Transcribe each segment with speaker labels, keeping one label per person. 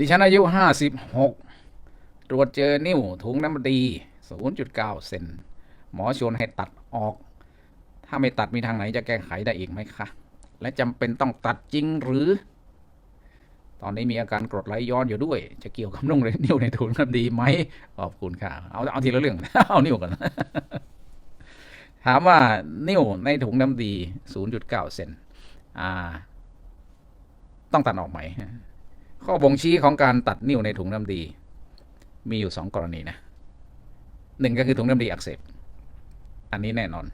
Speaker 1: ดิฉันอายุห้าสิบหกตรวจเจอนิ้วถุงน้ำดีศูนย์จุดเก้าเซน หมอชวนให้ตัดออก ถ้าไม่ตัดมีทางไหนจะแก้ไขได้อีกไหมคะ และจำเป็นต้องตัดจริงหรือ ตอนนี้มีอาการกรดไหลย้อนอยู่ด้วย จะเกี่ยวกับนุ่งเลยนิ้วในถุงน้ำดีไหม ขอบคุณค่ะ เอาเอาทีละเรื่อง เอานิ้วก่อน ถามว่านิ้วในถุงน้ำดี 0.9 เซน อ่า ต้องตัดออกไหม ข้อบ่งชี้ของการตัดนิ้วในถุงน้ำดี มีอยู่สองกรณีนะหนึ่งก็คือถุงน้ำดีอักเสบอันนี้แน่นอน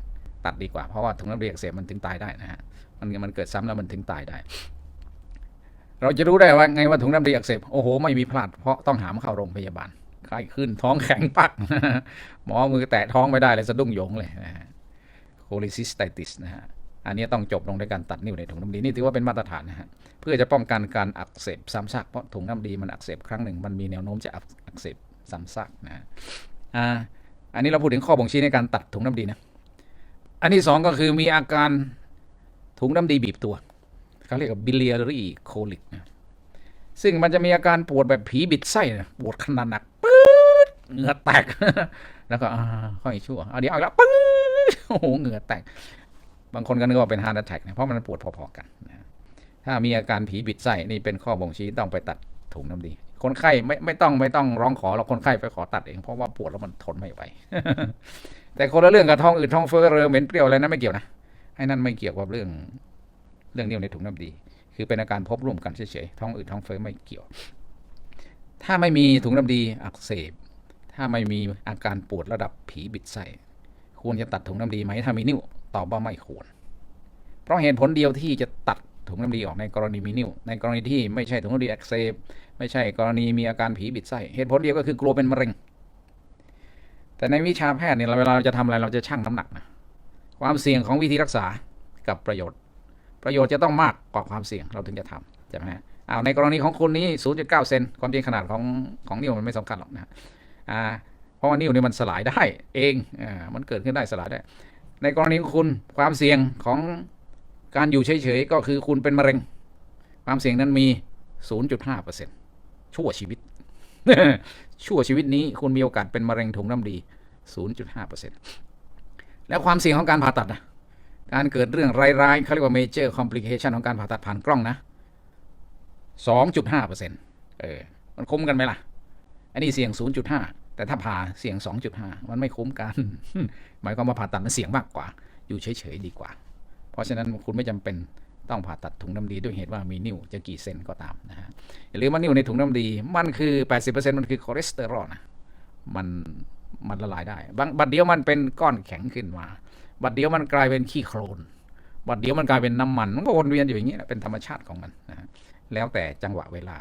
Speaker 1: ตัดดีกว่า เพราะว่าถุงน้ำดีอักเสบมันถึงตายได้นะฮะมันมันเกิดซ้ำแล้วมันถึงตายได้ เราจะรู้ได้ว่าไงว่าถุงน้ำดีอักเสบโอ้โหไม่มีพลาดเพราะต้องหามเข้าโรงพยาบาลไข้ขึ้นท้องแข็งปัก หมอมือแตะท้องไม่ได้เลยสะดุ้งโยงเลยนะฮะโคลิซิสไตติสนะฮะ อันนี้ต้องจบลงด้วยการตัดนิ้วในถุงน้ำดีนี่ถือว่าเป็นมาตรฐานนะฮะเพื่อจะป้องกันการอักเสบซ้ำซากเพราะถุงน้ำดีมันอักเสบครั้งหนึ่งมันมีแนวโน้มจะอักเสบซ้ำซากนะอ่าอันนี้เราพูดถึงข้อบ่งชี้ในการตัดถุงน้ำดีนะอันที่สองก็คือมีอาการถุงน้ำดีบีบตัวเขาเรียกว่า biliary colic นะซึ่งมันจะมีอาการปวดแบบผีบิดไส้นะปวดขนาดหนักปื๊ดเหงื่อแตก แล้วก็ค่อยชั่วเอาเดี๋ยวเอาแล้วปื๊ดโอ้โหเหงื่อแตก บางคนก็นึกว่าเป็นฮาร์ดแท็กนะเพราะมันปวดพอๆกันนะถ้ามีอาการผีบิดไส้นี่เป็นข้อบ่งชี้ต้องไปตัดถุงน้ำดี คนไข้ไม่ไม่ต้องไม่ต้องร้องขอเราคนไข้ไปขอตัดเองเพราะว่าปวดแล้วมันทนไม่ไหวแต่คนละเรื่องกับท้องอืดท้องเฟ้อเรือเหม็นเปรี้ยวอะไรนั้นไม่เกี่ยวนะไอ้นั่นไม่เกี่ยวกับเรื่องเรื่องนิ้วในถุงน้ำดี คือเป็นอาการพบร่วมกันเฉยๆท้องอืดท้องเฟ้อไม่เกี่ยว ถ้าไม่มีถุงน้ำดีอักเสบ ถ้าไม่มีอาการปวดระดับผีบิดไส้ควรจะตัดถุงน้ำดีไหมถ้ามีนิ้ว ตอบว่าไม่ควร เพราะเหตุผลเดียวที่จะตัดถุงน้ำดีออกในกรณีมีนิ้วในกรณีที่ไม่ใช่ถุงน้ำดีอักเสบไม่ใช่กรณีมีอาการผีบิดไส้เหตุผลเดียวก็คือกลัวเป็นมะเร็ง แต่ในวิชาแพทย์เนี่ยเราเวลาเราจะทำอะไรเราจะชั่งน้ำหนักนะความเสี่ยงของวิธีรักษากับประโยชน์ ประโยชน์จะต้องมากกว่าความเสี่ยงเราถึงจะทำใช่ไหมฮะอ้าวในกรณีของคุณนี้ 0.9 เซนความจริงขนาดของของนิ้วมันไม่สำคัญหรอกนะฮะอ่าเพราะว่านิ้วนี่มันสลายได้เองอ่ามันเกิดขึ้นได้สลายได้ ในกรณีของคุณความเสี่ยงของการอยู่เฉยๆก็คือคุณเป็นมะเร็ง ความเสี่ยงนั้นมี 0.5เปอร์เซ็นชั่วชีวิต ชั่วชีวิตนี้คุณมีโอกาสเป็นมะเร็งถุงน้ำดี 0.5เปอร์เซ็นแล้วความเสี่ยงของการผ่าตัดนะการเกิดเรื่องร้ายๆเขาเรียกว่า major complication ของการผ่าตัดผ่านกล้องนะ 2.5เปอร์เซ็นต์เออ มันคุ้มกันไหมล่ะ อันนี้เสี่ยง 0.5 แต่ถ้าผ่าเสี่ยง 2.5 มันไม่คุ้มกัน หมายความว่าผ่าตัดมันเสี่ยงมากกว่า อยู่เฉยๆดีกว่า เพราะฉะนั้นคุณไม่จำเป็นต้องผ่าตัดถุงน้ำดีด้วยเหตุว่ามีนิ่วจะกี่เซนก็ตามนะฮะอย่าลืมว่านิ่วในถุงน้ำดีมันคือ 80%มันคือคอเลสเตอรอลนะมันมันละลายได้บางบัดเดียวมันเป็นก้อนแข็งขึ้นมา บัดเดียวมันกลายเป็นขี้โคลนบัดเดียวมันกลายเป็นน้ำมันมันก็วนเวียนอยู่อย่างนี้เป็นธรรมชาติของมันนะฮะแล้วแต่จังหวะเวลา